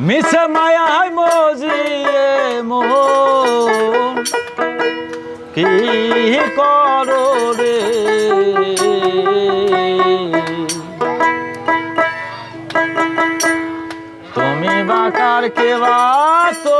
মিশে মায়াই মজিয়ে মোহন কি করো রে? তুমি বাকার কেবা তো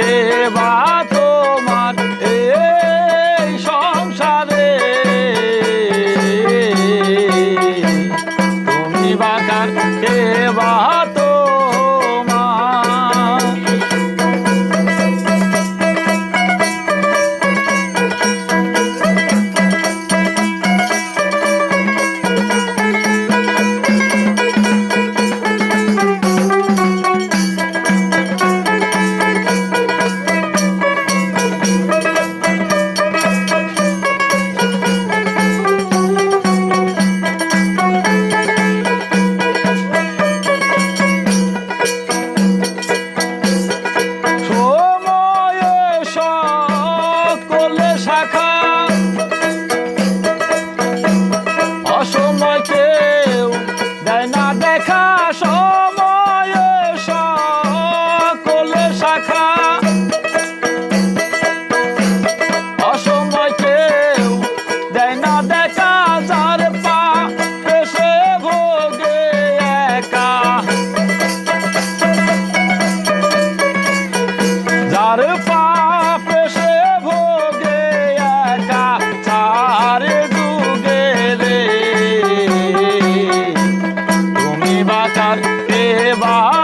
છે વાતો রাখা অসময় কেউ দেয় না দেখা, সময় সকলে শাখা। অসময় কেউ দেয় না দেখা, যার পা এসে ভোগে একা। যার পা સેવા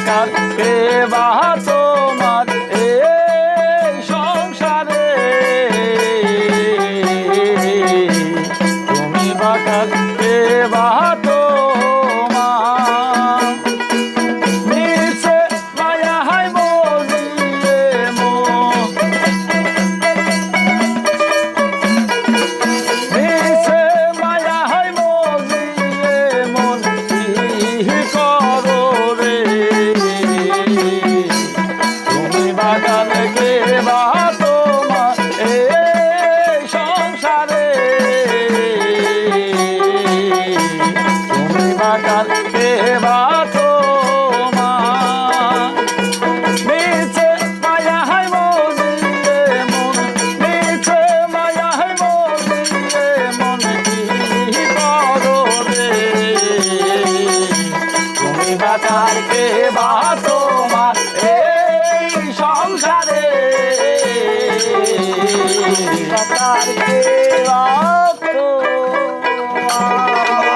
আকার কে বাহা তোমার এই সংসারে। তুমি বাকার বাহা আর কে বা তোমার এই সংসারে? আর কে বা